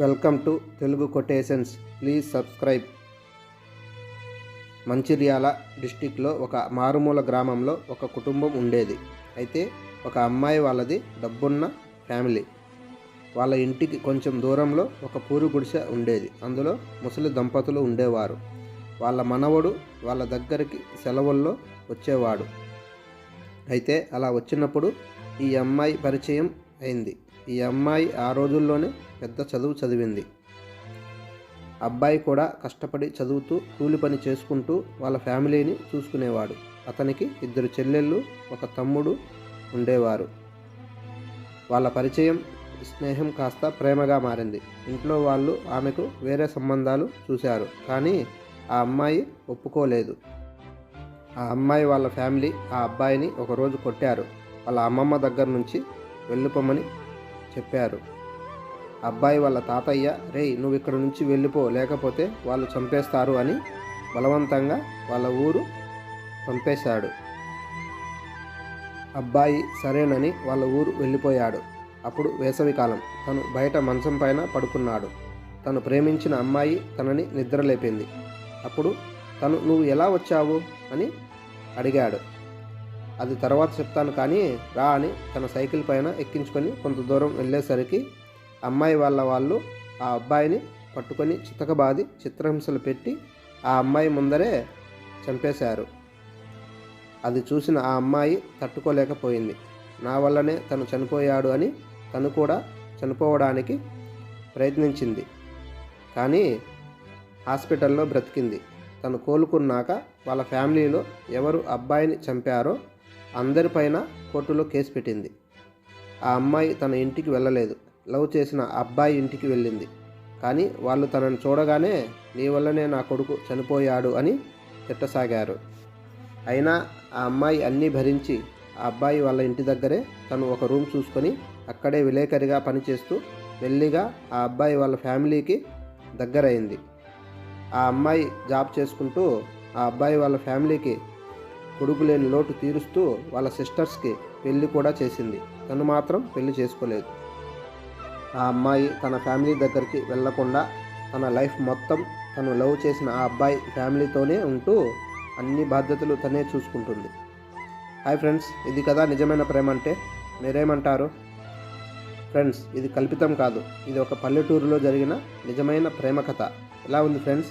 Welcome to Telugu quotations. Please subscribe. Mancherial డిస్టిక్లో ఒక మారుమూల గ్రామంలో ఒక కుటుంబం ఉండేది. అయితే ఒక అమ్మాయి వాళ్ళది డబ్బున్న ఫ్యామిలీ. వాళ్ళ ఇంటికి కొంచెం దూరంలో ఒక పూరి గుడిసె ఉండేది. అందులో ముసలి దంపతులు ఉండేవారు. వాళ్ళ మనవడు వాళ్ళ దగ్గరికి సెలవుల్లో వచ్చేవాడు. అయితే అలా వచ్చినప్పుడు ఈ అమ్మాయి పరిచయం అయింది. ఈ అమ్మాయి ఆ రోజుల్లోనే పెద్ద చదువు చదివింది. అబ్బాయి కూడా కష్టపడి చదువుతూ కూలి పని చేసుకుంటూ వాళ్ళ ఫ్యామిలీని చూసుకునేవాడు. అతనికి ఇద్దరు చెల్లెళ్ళు ఒక తమ్ముడు ఉండేవారు. వాళ్ళ పరిచయం స్నేహం కాస్త ప్రేమగా మారింది. ఇంట్లో వాళ్ళు ఆమెకు వేరే సంబంధాలు చూశారు కానీ ఆ అమ్మాయి ఒప్పుకోలేదు. ఆ అమ్మాయి వాళ్ళ ఫ్యామిలీ ఆ అబ్బాయిని ఒకరోజు కొట్టారు. వాళ్ళ అమ్మమ్మ దగ్గర నుంచి వెళ్ళిపోమని చెప్పారు. అబ్బాయి వాళ్ళ తాతయ్య రే నువ్వు ఇక్కడ నుంచి వెళ్ళిపో లేకపోతే వాళ్ళు చంపేస్తారు అని బలవంతంగా వాళ్ళ ఊరు పంపేశాడు. అబ్బాయి సరేనని వాళ్ళ ఊరు వెళ్ళిపోయాడు. అప్పుడు వేసవికాలం తను బయట మంచం పైన పడుకున్నాడు. తను ప్రేమించిన అమ్మాయి తనని నిద్రలేపింది. అప్పుడు తను నువ్వు ఎలా వచ్చావు? అని అడిగాడు. అది తర్వాత చెప్తాను కానీ రా అని తన సైకిల్ పైన ఎక్కించుకొని కొంత దూరం వెళ్ళేసరికి అమ్మాయి వాళ్ళ వాళ్ళు ఆ అబ్బాయిని పట్టుకొని చితకబాది చిత్రహింసలు పెట్టి ఆ అమ్మాయి ముందరే చంపేశారు. అది చూసిన ఆ అమ్మాయి తట్టుకోలేకపోయింది. నా వల్లనే తను చనిపోయాడు అని తను కూడా చనిపోవడానికి ప్రయత్నించింది. కానీ హాస్పిటల్లో బ్రతికింది. తను కోలుకున్నాక వాళ్ళ ఫ్యామిలీలో ఎవరు అబ్బాయిని చంపారో అందరిపైన కోర్టులో కేసు పెట్టింది. ఆ అమ్మాయి తన ఇంటికి వెళ్ళలేదు. లవ్ చేసిన అబ్బాయి ఇంటికి వెళ్ళింది. కానీ వాళ్ళు తనని చూడగానే నీ వల్లనే నా కొడుకు చనిపోయాడు అని తిట్టసాగారు. అయినా ఆ అమ్మాయి అన్నీ భరించి ఆ అబ్బాయి వాళ్ళ ఇంటి దగ్గరే తను ఒక రూమ్ చూసుకొని అక్కడే విలేకరిగా పనిచేస్తూ మెల్లిగా ఆ అబ్బాయి వాళ్ళ ఫ్యామిలీకి దగ్గరైంది. ఆ అమ్మాయి జాబ్ చేసుకుంటూ ఆ అబ్బాయి వాళ్ళ ఫ్యామిలీకి కొడుకు లేని లోటు తీరుస్తూ వాళ్ళ సిస్టర్స్కి పెళ్ళి కూడా చేసింది. తను మాత్రం పెళ్ళి చేసుకోలేదు. ఆ అమ్మాయి తన ఫ్యామిలీ దగ్గరికి వెళ్ళకుండా తన లైఫ్ మొత్తం తను లవ్ చేసిన ఆ అబ్బాయి ఫ్యామిలీతోనే ఉంటూ అన్ని బాధ్యతలు తనే చూసుకుంటుంది. హాయ్ ఫ్రెండ్స్ ఇది కదా నిజమైన ప్రేమ అంటే? మీరేమంటారు? ఫ్రెండ్స్ ఇది కల్పితం కాదు. ఇది ఒక పల్లెటూరులో జరిగిన నిజమైన ప్రేమ కథ. ఎలా ఉంది friends?